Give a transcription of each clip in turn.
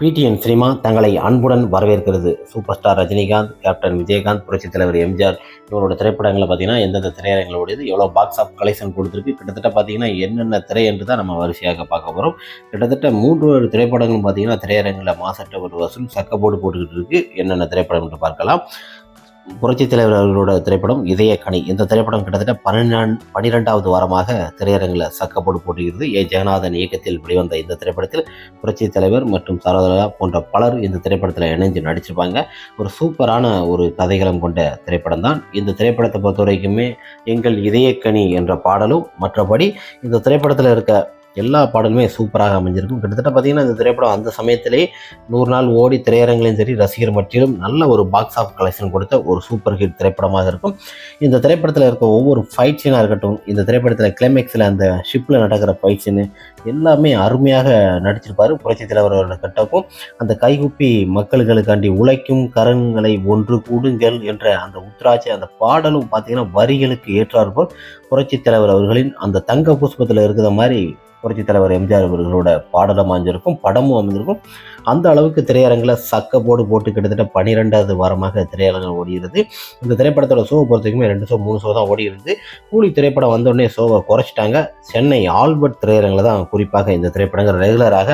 PTN cinema தங்களை அன்புடன் வரவேற்கிறது. Super star Rajinikanth captain Vijayakanth புரட்சித் தலைவர் எம்ஜிஆர் இவரோட திரைப்படங்களை பார்த்தீங்கன்னா எந்தெந்த திரையரங்களுடையது எவ்வளோ பாக்ஸ் ஆஃப் கலெக்ஷன் கொடுத்துருக்கு. கிட்டத்தட்ட பார்த்தீங்கன்னா என்னென்ன திரை என்று தான் நம்ம வரிசையாக பார்க்க போகிறோம் கிட்டத்தட்ட மூன்று திரைப்படங்களும் திரைப்படங்கள் பார்த்தீங்கன்னா திரையரங்கில் மாசற்ற ஒரு வசூல் சக்கப்போடு போட்டுக்கிட்டு இருக்கு. என்னென்ன திரைப்படம் என்று பார்க்கலாம். புரட்சித் தலைவர் அவர்களோட திரைப்படம் இதய கனி. இந்த திரைப்படம் கிட்டத்தட்ட பன்னிரெண்டு பன்னிரெண்டாவது வாரமாக திரையரங்கில் சக்கப்போடு போட்டுகிறது ஏ. ஜெகநாதன் இயக்கத்தில் வெளிவந்த இந்த திரைப்படத்தில் புரட்சித் தலைவர் மற்றும் சரோதரா போன்ற பலர் இந்த திரைப்படத்தில் இணைஞ்சு நடிச்சிருப்பாங்க. ஒரு சூப்பரான ஒரு கதைகளம் கொண்ட திரைப்படம் தான் இந்த திரைப்படத்தை பொறுத்த வரைக்குமே எங்கள் இதயக்கனி என்ற பாடலும் மற்றபடி இந்த திரைப்படத்தில் இருக்க எல்லா பாடலுமே சூப்பராக அமைஞ்சிருக்கும். கிட்டத்தட்ட பார்த்தீங்கன்னா இந்த திரைப்படம் அந்த சமயத்திலே நூறு நாள் ஓடி திரையரங்கிலும் சரி ரசிகர் மட்டிலும் நல்ல ஒரு பாக்ஸ் ஆஃப் கலெக்ஷன் கொடுத்த ஒரு சூப்பர் ஹிட் திரைப்படமாக இருக்கும். இந்த திரைப்படத்தில் இருக்க ஒவ்வொரு ஃபைட் சீனாக இருக்கட்டும் இந்த திரைப்படத்தில் கிளைமேக்ஸில் அந்த ஷிப்பில் நடக்கிற ஃபைட் சீனு எல்லாமே அருமையாக நடிச்சிருப்பார். புரட்சி தலைவரோட கட்டப்பும் அந்த கைகுப்பி மக்களுக்காண்டி உழைக்கும் கரங்களை ஒன்று கூடுங்கள் என்ற அந்த உத்ராட்சி அந்த பாடலும் பார்த்தீங்கன்னா வரிகளுக்கு ஏற்றாற்போல் புரட்சி தலைவர் அவர்களின் அந்த தங்க புஷ்பத்தில் இருக்கிற மாதிரி புரட்சித் தலைவர் எம்ஜிஆர் அவர்களோட பாடலும் அமைஞ்சிருக்கும் படமும் அமைஞ்சிருக்கும். அந்த அளவுக்கு திரையரங்கில் சக்க போடு போட்டு கிட்டத்தட்ட பன்னிரெண்டாவது வாரமாக திரையரங்கில் ஓடுகிறது இந்த திரைப்படத்தோட ஷோ பொறுத்தவரைக்குமே ரெண்டு ஷோ மூணு ஷோ தான் ஓடி இருந்து கூலி திரைப்படம் வந்தோடனே ஷோவை குறைச்சிட்டாங்க. சென்னை ஆல்பர்ட் திரையரங்கில் தான் குறிப்பாக இந்த திரைப்படங்கள் ரெகுலராக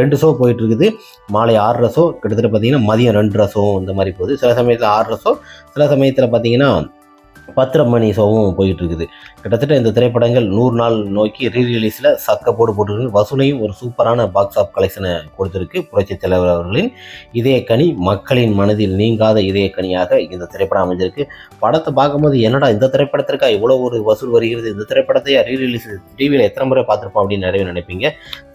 ரெண்டு ஷோ போயிட்டு இருக்குது மாலை ஆறரை ஷோ கிட்டத்தட்ட பார்த்தீங்கன்னா மதியம் ரெண்டரை ஷோ இந்த மாதிரி போகுது. சில சமயத்தில் ஆறரை ஷோ சில சமயத்தில் பார்த்தீங்கன்னா பத்திரமணி சோகமும் போயிட்டு இருக்குது கிட்டத்தட்ட இந்த திரைப்படங்கள் நூறு நாள் நோக்கி ரீ ரிலீஸில் சக்க போடு போட்டுருக்கு. வசூலையும் ஒரு சூப்பரான பாக்ஸ் ஆஃப் கலெக்ஷனை கொடுத்துருக்கு புரட்சித் தலைவர் அவர்களின் இதய கனி மக்களின் மனதில் நீங்காத இதய கனியாக இந்த திரைப்படம் அமைஞ்சிருக்கு. படத்தை பார்க்கும்போது என்னடா இந்த திரைப்படத்திற்கா இவ்வளோ ஒரு வசூல் வருகிறது? இந்த திரைப்படத்தை ரீ ரிலீஸ் டிவியில் எத்தனை முறை பார்த்துருப்போம் அப்படின்னு நிறைய நினைப்பீங்க.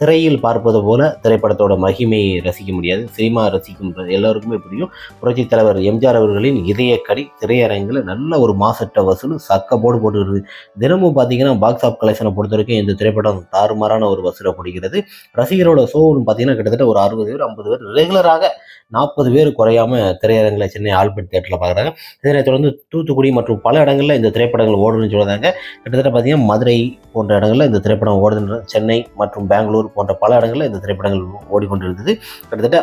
திரையில் பார்ப்பது போல திரைப்படத்தோட மகிமையை ரசிக்க முடியாது. சினிமா ரசிக்கும் எல்லாருக்குமே புரியும். புரட்சித் தலைவர் எம்ஜிஆர் அவர்களின் இதய கனி திரையரங்கில் நல்ல ஒரு மாசற்ற வசூல் சக்க போடு போட்டுருது தினமும் பார்த்தீங்கன்னா பாக்ஸ் ஆஃப் கலெக்ஷனை பொறுத்த வரைக்கும் இந்த திரைப்படம் தாறுமாறான ஒரு வசூலை கொடுக்கிறது. ரசிகரோட ஷோன்னு பார்த்தீங்கன்னா கிட்டத்தட்ட ஒரு அறுபது பேர் ஐம்பது பேர் ரெகுலராக நாற்பது பேர் குறையாம திரையரங்கில் சென்னை ஆல்பர்ட் தேட்டரில் பார்க்குறாங்க இதனைத் தொடர்ந்து தூத்துக்குடி மற்றும் பல இடங்களில் இந்த திரைப்படங்கள் ஓடுன்னு சொல்லுறாங்க கிட்டத்தட்ட பார்த்தீங்கன்னா மதுரை போன்ற இடங்களில் இந்த திரைப்படம் ஓடுதுன்ற சென்னை மற்றும் பெங்களூர் போன்ற பல இடங்களில் இந்த திரைப்படங்கள் ஓடிக்கொண்டிருந்தது கிட்டத்தட்ட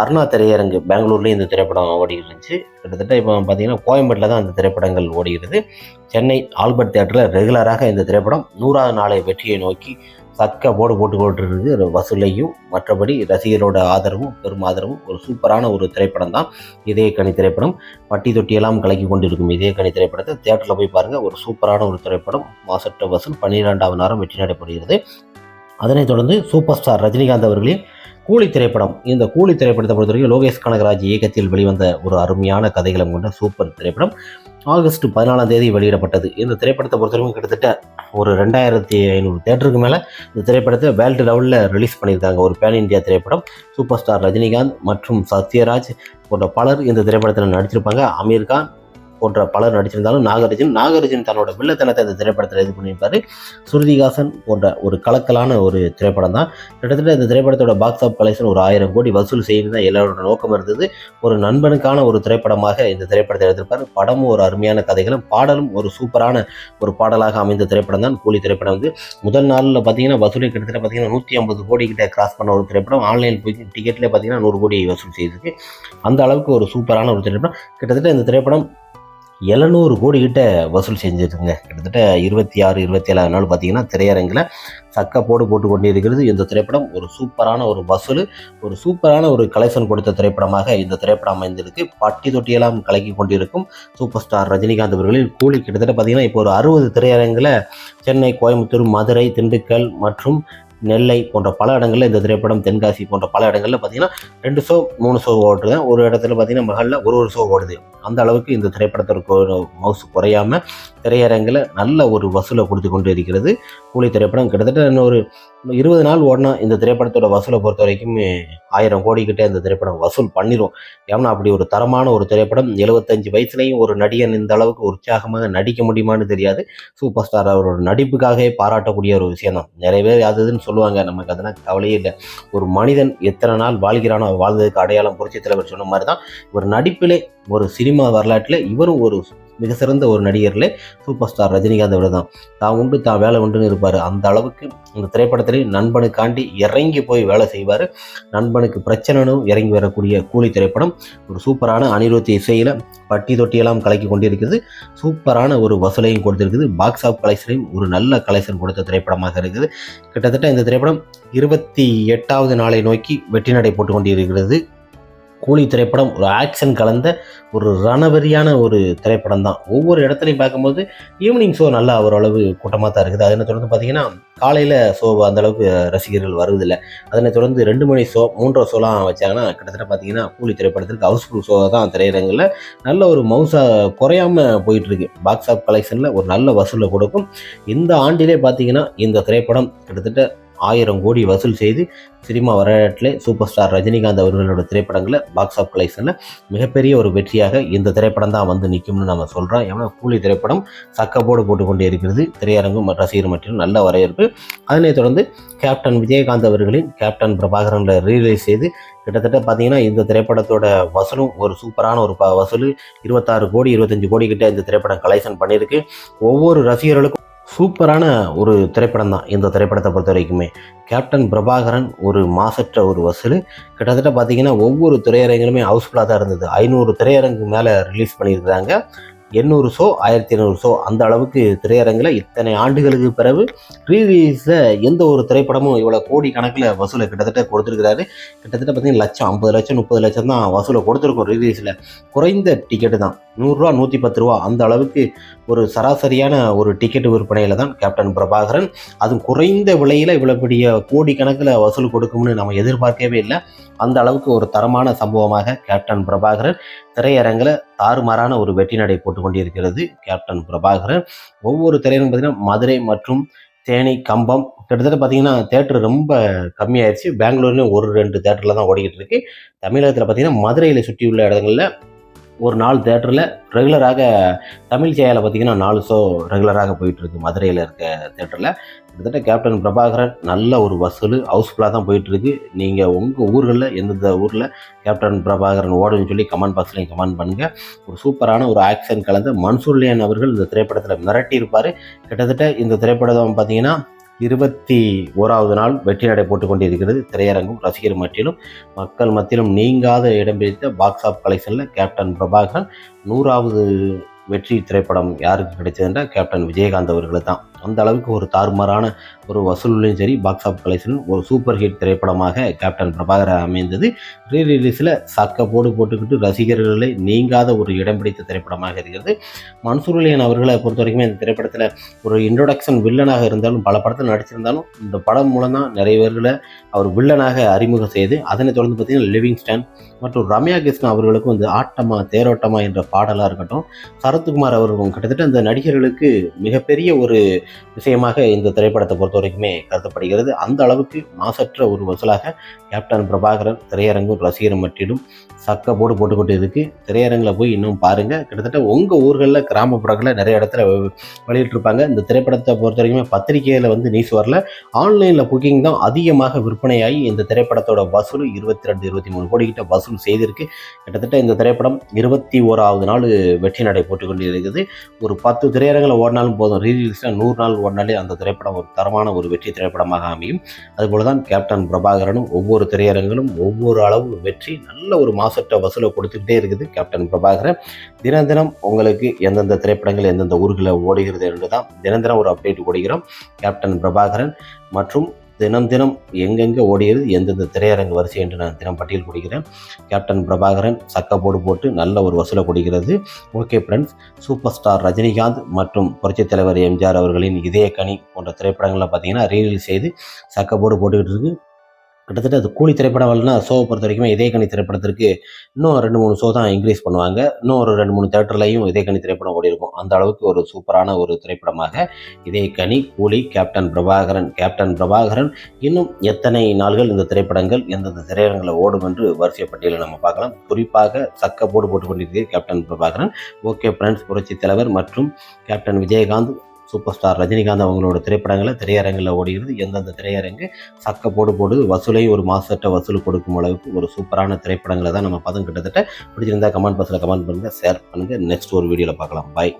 அருணா திரையரங்கு பெங்களூர்லேயும் இந்த திரைப்படம் ஓடி இருந்துச்சு. கிட்டத்தட்ட இப்போ பார்த்தீங்கன்னா கோயம்பேட்டில் தான் இந்த திரைப்படங்கள் ஓடி ஓடுகிறது சென்னை ஆல்பர்ட் தேட்டரில் ரெகுலராக இந்த திரைப்படம் நூறாவது நாளை வெற்றியை நோக்கி சக்க போடு போட்டு வசூலையும் மற்றபடி ரசிகரோட ஆதரவும் பெரும் ஆதரவும் ஒரு சூப்பரான ஒரு திரைப்படம் தான் இதய கனி திரைப்படம். பட்டி தொட்டியெல்லாம் கலக்கி கொண்டிருக்கும் இதய கனி திரைப்படத்தை தேட்டரில் போய் பாருங்கள் ஒரு சூப்பரான ஒரு திரைப்படம். மாசற்ற வசூல் பன்னிரெண்டாவது நேரம் வெற்றி நடைபெறுகிறது. அதனைத் தொடர்ந்து சூப்பர் ஸ்டார் ரஜினிகாந்த் அவர்களின் கூலி திரைப்படம். இந்த கூலி திரைப்படத்தை பொறுத்த வரைக்கும் லோகேஷ் கனகராஜ் இயக்கத்தில் வெளிவந்த ஒரு அருமையான கதைகளும் கொண்ட சூப்பர் திரைப்படம். ஆகஸ்ட் பதினாலாம் தேதி வெளியிடப்பட்டது. இந்த திரைப்படத்தை பொறுத்தவரைக்கும் கிட்டத்தட்ட ஒரு ரெண்டாயிரத்தி ஐநூறு தேட்டருக்கு மேலே இந்த திரைப்படத்தை வேர்ல்டு லெவலில் ரிலீஸ் பண்ணியிருக்காங்க. ஒரு பேன் இந்தியா திரைப்படம். சூப்பர் ஸ்டார் ரஜினிகாந்த் மற்றும் சத்யராஜ் போன்ற பலர் இந்த திரைப்படத்தில் நடிச்சிருப்பாங்க அமீர் கான் போன்ற பலர் நடிச்சிருந்தாலும் நாகார்ஜுன் நாகார்ஜுன் தன்னோட வில்லத்தனத்தை இந்த திரைப்படத்தில் இது பண்ணியிருப்பாரு. ஸ்ருதிகாசன் போன்ற ஒரு கலக்கலான ஒரு திரைப்படம் தான். கிட்டத்தட்ட இந்த திரைப்படத்தோட பாக்ஸ் ஆஃப் கலெக்ஷன் ஒரு ஆயிரம் கோடி வசூல் செய்யணும் தான் எல்லாரோட நோக்கம் இருந்தது. ஒரு நண்பனுக்கான ஒரு திரைப்படமாக இந்த திரைப்படத்தை எடுத்திருப்பார். படமும் ஒரு அருமையான கதைகளும் பாடலும் ஒரு சூப்பரான ஒரு பாடலாக அமைந்த திரைப்படம் தான் கூலி திரைப்படம் வந்து முதல் நாளில் பார்த்தீங்கன்னா வசூலை கிட்டத்தட்ட பார்த்தீங்கன்னா நூற்றி ஐம்பது கோடி கிட்ட கிராஸ் பண்ண ஒரு திரைப்படம். ஆன்லைன் போய் டிக்கெட்லேயே பார்த்தீங்கன்னா நூறு கோடி வசூல் செய்திருக்கு. அந்த அளவுக்கு ஒரு சூப்பரான ஒரு திரைப்படம். கிட்டத்தட்ட இந்த திரைப்படம் எழுநூறு கோடி கிட்ட வசூல் செஞ்சுருக்குங்க. கிட்டத்தட்ட இருபத்தி ஆறு இருபத்தி ஏழாவது நாள் பார்த்தீங்கன்னா திரையரங்கில் சக்கப்போடு போடு போட்டு கொண்டு இருக்கிறது இந்த திரைப்படம். ஒரு சூப்பரான ஒரு வசூல் ஒரு சூப்பரான ஒரு கலெக்ஷன் கொடுத்த திரைப்படமாக இந்த திரைப்படம் அமைந்திருக்கு. பட்டி தொட்டியெல்லாம் கலக்கி கொண்டிருக்கும் சூப்பர் ஸ்டார் ரஜினிகாந்த் அவர்களின் கூலி கிட்டத்தட்ட பார்த்தீங்கன்னா இப்போ ஒரு அறுபது திரையரங்கில் சென்னை கோயம்புத்தூர் மதுரை திண்டுக்கல் மற்றும் நெல்லை போன்ற பல இடங்களில் இந்த திரைப்படம் தென்காசி போன்ற பல இடங்களில் பார்த்தீங்கன்னா ரெண்டு ஷோ மூணு ஷோ ஓடுது ஒரு இடத்துல பார்த்தீங்கன்னா மகளில் ஒரு ஒரு ஷோ ஓடுது. அந்த அளவுக்கு இந்த திரைப்படத்திற்கு மவுஸ் குறையாமல் திரையரங்கில் நல்ல ஒரு வசூலை கொடுத்து கொண்டு இருக்கிறது. கூலி திரைப்படம் கிட்டத்தட்ட இன்னொரு இருபது நாள் ஓடினா இந்த திரைப்படத்தோட வசூலை பொறுத்த வரைக்கும் ஆயிரம் கோடி இந்த திரைப்படம் வசூல் பண்ணிடும் ஏன்னா அப்படி ஒரு தரமான ஒரு திரைப்படம் எழுபத்தஞ்சு வயசுலையும் ஒரு நடிகன் இந்த அளவுக்கு உற்சாகமாக நடிக்க முடியுமான்னு தெரியாது. சூப்பர் ஸ்டார் அவரோட நடிப்புக்காகவே பாராட்டக்கூடிய ஒரு விஷயம் தான். நிறைய பேர் அது இதுன்னு சொல்லுவாங்க. நமக்கு அதெல்லாம் கவலையே இல்லை. ஒரு மனிதன் எத்தனை நாள் வாழ்கிறானோ வாழ்ந்ததுக்கு அடையாளம் புரட்சி தலைவர் சொன்ன மாதிரி தான் ஒரு நடிப்பிலே ஒரு சினிமா வரலாற்றில் இவரும் ஒரு மிக சிறந்த ஒரு நடிகர்களே சூப்பர் ஸ்டார் ரஜினிகாந்த் அவர் தான் தான் உண்டு தான் வேலை உண்டுன்னு இருப்பார். அந்த அளவுக்கு இந்த திரைப்படத்திலே நண்பனுக்காண்டி இறங்கி போய் வேலை செய்வார். நண்பனுக்கு பிரச்சனைனும் இறங்கி வரக்கூடிய கூலி திரைப்படம். ஒரு சூப்பரான அனிருத்தி இசையில் பட்டி தொட்டியெல்லாம் கலக்கி கொண்டிருக்கிறது. சூப்பரான ஒரு வசூலையும் கொடுத்திருக்குது. பாக்ஸ் ஆஃப் கலெக்ஷனையும் ஒரு நல்ல கலெக்ஷன் கொடுத்த திரைப்படமாக இருக்குது. கிட்டத்தட்ட இந்த திரைப்படம் இருபத்தி எட்டாவது நாளை நோக்கி வெற்றி நடை போட்டு கொண்டிருக்கிறது. கூலி திரைப்படம் ஒரு ஆக்ஷன் கலந்த ஒரு ரணவெறியான ஒரு திரைப்படம் தான் ஒவ்வொரு இடத்துலையும் பார்க்கும்போது ஈவினிங் ஷோ நல்லா ஓரளவு கூட்டமாக தான் இருக்குது. அதனை தொடர்ந்து பார்த்தீங்கன்னா காலையில் ஷோ அந்தளவுக்கு ரசிகர்கள் வருவதில்லை. அதனை தொடர்ந்து ரெண்டு மணி ஷோ மூன்றரை ஷோலாம் வச்சாங்கன்னா கிட்டத்தட்ட பார்த்தீங்கன்னா கூலி திரைப்படத்திற்கு ஹவுஸ்ஃபுல் ஷோ தான் திரையரங்கில் நல்ல ஒரு மவுசா குறையாம போயிட்டுருக்கு. பாக்ஸ் ஆஃப் கலெக்ஷனில் ஒரு நல்ல வசூலை கொடுக்கும். இந்த ஆண்டிலே பார்த்தீங்கன்னா இந்த திரைப்படம் கிட்டத்தட்ட ஆயிரம் கோடி வசூல் செய்து சினிமா வரலாற்றிலே சூப்பர் ஸ்டார் ரஜினிகாந்த் அவர்களோட திரைப்படங்களை பாக்ஸ் ஆஃப் கலெக்ஷனில் மிகப்பெரிய ஒரு வெற்றியாக இந்த திரைப்படம் தான் வந்து நிற்கும்னு நம்ம சொல்கிறோம் ஏன்னா கூலி திரைப்படம் சக்கப்போடு போட்டுக்கொண்டே இருக்கிறது. திரையரங்கும் ரசிகர் மற்றும் நல்ல வரவேற்பு. அதனைத் தொடர்ந்து கேப்டன் விஜயகாந்த் அவர்களின் கேப்டன் பிரபாகரனில் ரீரிலீஸ் செய்து கிட்டத்தட்ட பார்த்தீங்கன்னா இந்த திரைப்படத்தோட வசூலும் ஒரு சூப்பரான ஒரு ப வசூல் இருபத்தாறு கோடி இருபத்தஞ்சு கோடி கிட்ட இந்த திரைப்படம் கலெக்ஷன் பண்ணியிருக்கு. ஒவ்வொரு ரசிகர்களுக்கும் சூப்பரான ஒரு திரைப்படம் தான் இந்த திரைப்படத்தை பொறுத்த வரைக்குமே. கேப்டன் பிரபாகரன் ஒரு மாசற்ற ஒரு வசூல். கிட்டத்தட்ட பார்த்தீங்கன்னா ஒவ்வொரு திரையரங்கிலுமே ஹவுஸ்ஃபுல்லாக தான் இருந்தது. ஐநூறு திரையரங்கு மேலே ரிலீஸ் பண்ணியிருக்கிறாங்க. எண்ணூறு ஷோ ஆயிரத்தி ஐநூறு ஷோ அந்த அளவுக்கு திரையரங்கில் இத்தனை ஆண்டுகளுக்கு பிறகு ரீலீஸில் எந்த ஒரு திரைப்படமும் இவ்வளோ கோடி கணக்கில் வசூலை கிட்டத்தட்ட கொடுத்துருக்கிறாரு. கிட்டத்தட்ட பார்த்தீங்கன்னா லட்சம் ஐம்பது லட்சம் முப்பது லட்சம் தான் வசூலை கொடுத்துருக்கோம் ரீலீஸில் குறைந்த டிக்கெட்டு தான். நூறுரூவா நூற்றி பத்து ரூபா அந்த அளவுக்கு ஒரு சராசரியான ஒரு டிக்கெட் விற்பனையில் தான் கேப்டன் பிரபாகரன். அதுவும் குறைந்த விலையில் இவ்வளோ பெரிய கோடி கணக்கில் வசூல் கொடுக்கும்னு நம்ம எதிர்பார்க்கவே இல்லை. அந்த அளவுக்கு ஒரு தரமான சம்பவமாக கேப்டன் பிரபாகரன் திரையரங்கில் தாறுமாறான ஒரு வெற்றி நடை போட்டு கொண்டிருக்கிறது கேப்டன் பிரபாகரன். ஒவ்வொரு திரையிலும் பார்த்தீங்கன்னா மதுரை மற்றும் தேனி கம்பம் கிட்டத்தட்ட பார்த்தீங்கன்னா தேட்டர் ரொம்ப கம்மியாயிருச்சு. பெங்களூர்லேயும் ஒரு ரெண்டு தேட்டரில் தான் ஓடிக்கிட்டு இருக்கு. தமிழகத்தில் பார்த்தீங்கன்னா மதுரையில் சுற்றியுள்ள இடங்களில் ஒரு நாலு தேட்டரில் ரெகுலராக தமிழ் சேயால் பார்த்தீங்கன்னா நாலு ஷோ ரெகுலராக போயிட்டுருக்கு. மதுரையில் இருக்க தேட்டரில். கிட்டத்தட்ட கேப்டன் பிரபாகரன் நல்ல ஒரு வசூல் ஹவுஸ்ஃபுல்லாக தான் போயிட்டுருக்கு. நீங்கள் உங்கள் ஊர்களில் எந்தெந்த ஊரில் கேப்டன் பிரபாகரன் ஓடுன்னு சொல்லி கமெண்ட் பாக்ஸ்லையும் கமெண்ட் பண்ணுங்கள் ஒரு சூப்பரான ஒரு ஆக்ஷன் கலந்த மன்சூர்லியன் அவர்கள் இந்த திரைப்படத்தில் மிரட்டியிருப்பார். கிட்டத்தட்ட இந்த திரைப்படம் பார்த்தீங்கன்னா இருபத்தி ஓராவது நாள் வெற்றி நடை போட்டுக் கொண்டிருக்கிறது திரையரங்கும் ரசிகர் மத்தியிலும் மக்கள் மத்தியிலும் நீங்காத இடம் பிடித்த பாக்ஸ் ஆஃப் கலெக்ஷனில் கேப்டன் பிரபாகரன் நூறாவது வெற்றி திரைப்படம் யாருக்கு கிடைச்சதுன்றா கேப்டன் விஜயகாந்த் அவர்களுக்கு தான் அந்த அளவுக்கு ஒரு தாறுமாறான ஒரு வசூலையும் சரி பாக்ஸ் ஆஃப் கலெக்ஷன் ஒரு சூப்பர் ஹிட் திரைப்படமாக கேப்டன் பிரபாகர் அமைந்தது. ரீ ரிலீஸில் சக்க போடு போட்டுக்கிட்டு ரசிகர்களை நீங்காத ஒரு இடம் பிடித்த திரைப்படமாக இருக்கிறது. மன்சூர்லியன் அவர்களை பொறுத்த வரைக்கும் இந்த திரைப்படத்தில் ஒரு இன்ட்ரோடக்ஷன் வில்லனாக இருந்தாலும் பல படத்தில் நடிச்சிருந்தாலும் இந்த படம் மூலம் தான் நிறைய பேர்களை அவர் வில்லனாக அறிமுகம் செய்து அதனை தொடர்ந்து பார்த்தீங்கன்னா லிவிங் ஸ்டான் மற்றும் ரம்யா கிருஷ்ணன் அவர்களுக்கும் வந்து ஆட்டமா தேரோட்டமா என்ற பாடலாக இருக்கட்டும் சரத்குமார் அவர்களும் கிட்டத்தட்ட இந்த நடிகர்களுக்கு மிகப்பெரிய ஒரு விஷயமாக இந்த திரைப்படத்தை பொறுத்த வரைக்குமே கருதப்படுகிறது. அந்த அளவுக்கு மாசற்ற ஒரு வசூலாக கேப்டன் பிரபாகரன் திரையரங்கும் ரசிகர் மட்டிலும் சக்க போடு போட்டுக்கொண்டு இருக்குது திரையரங்கில் போய் இன்னும் பாருங்கள் கிட்டத்தட்ட உங்கள் ஊர்களில் கிராமப்புறங்களில் நிறைய இடத்துல வெளியிட்டிருப்பாங்க. இந்த திரைப்படத்தை பொறுத்த வரைக்குமே பத்திரிகையில் வந்து நியூஸ் வரல. ஆன்லைனில் புக்கிங் தான் அதிகமாக விற்பனையாகி இந்த திரைப்படத்தோட வசூல் இருபத்தி ரெண்டு இருபத்தி மூணு கோடி கிட்ட வசூல் செய்திருக்கு. கிட்டத்தட்ட இந்த திரைப்படம் இருபத்தி ஓராவது நாள் வெற்றி நடை போட்டுக்கொண்டு இருக்குது. ஒரு பத்து திரையரங்கில் ஓடினாலும் போதும். ரீரிலீஸ்னால் நூறு நாள் ஓடினாலே அந்த திரைப்படம் ஒரு தரமான ஒரு வெற்றி திரைப்படமாக அமையும். அதுபோல தான் கேப்டன் பிரபாகரனும் ஒவ்வொரு திரையரங்கிலும் ஒவ்வொரு அளவு வெற்றி நல்ல ஒரு மாசற்ற வசூலை கொடுத்துக்கிட்டே இருக்குது கேப்டன் பிரபாகரன். தினம் தினம் உங்களுக்கு எந்தெந்த திரைப்படங்கள் எந்தெந்த ஊர்களில் ஓடுகிறது என்று தான் தினம் தினம் ஒரு அப்டேட் கொடுக்கிறோம் கேப்டன் பிரபாகரன். மற்றும் தினம் தினம் எங்கெங்கே ஓடுகிறது எந்தெந்த திரையரங்கு வரிசை என்று நான் தினம் பட்டியல் கொடுக்கிறேன். கேப்டன் பிரபாகரன் சக்கப்போடு போட்டு நல்ல ஒரு வசூலை கொடுக்கிறது. Okay friends super star Rajinikanth மற்றும் புரட்சித் தலைவர் எம்ஜிஆர் அவர்களின் இதய கனி போன்ற திரைப்படங்களில் பார்த்தீங்கன்னா ரீலீஸ் செய்து சக்கப்போடு போட்டுக்கிட்டு இருக்கு. கிட்டத்தட்ட அது கூலி திரைப்படம் வரலன்னா ஷோவை பொறுத்த வரைக்கும் இதே கணி திரைப்படத்திற்கு இன்னும் ரெண்டு மூணு ஷோ தான் இன்க்ரீஸ் பண்ணுவாங்க. இன்னும் ஒரு ரெண்டு மூணு தேட்டர்லையும் இதயக்கனி திரைப்படம் ஓடி இருக்கும் அந்த அளவுக்கு ஒரு சூப்பரான ஒரு திரைப்படமாக இதே கனி கூலி கேப்டன் பிரபாகரன் கேப்டன் பிரபாகரன் இன்னும் எத்தனை நாள்கள் இந்த திரைப்படங்கள் எந்தெந்த திரையரங்களை ஓடும் என்று வரிசை பட்டியலில் நம்ம பார்க்கலாம். குறிப்பாக சக்க போடு போட்டு கொண்டிருக்கிறது கேப்டன் பிரபாகரன். ஓகே ஃப்ரெண்ட்ஸ் புரட்சி தலைவர் மற்றும் captain Vijayakanth. Super star Rajinikanth அவங்களோட திரைப்படங்களை திரையரங்கில் ஓடுகிறது. எந்தெந்த திரையரங்கு சக்க போடு போடு வசூலை ஒரு மாசட்ட வசூல் கொடுக்கும் அளவுக்கு ஒரு சூப்பரான திரைப்படங்களை தான் நம்ம பதம் கிட்டத்தட்ட பிடிச்சிருந்தா கமெண்ட் பாக்ஸில் கமெண்ட் பண்ணுங்கள் ஷேர் பண்ணுங்கள் நெக்ஸ்ட் ஒரு வீடியோவில் பார்க்கலாம். பாய்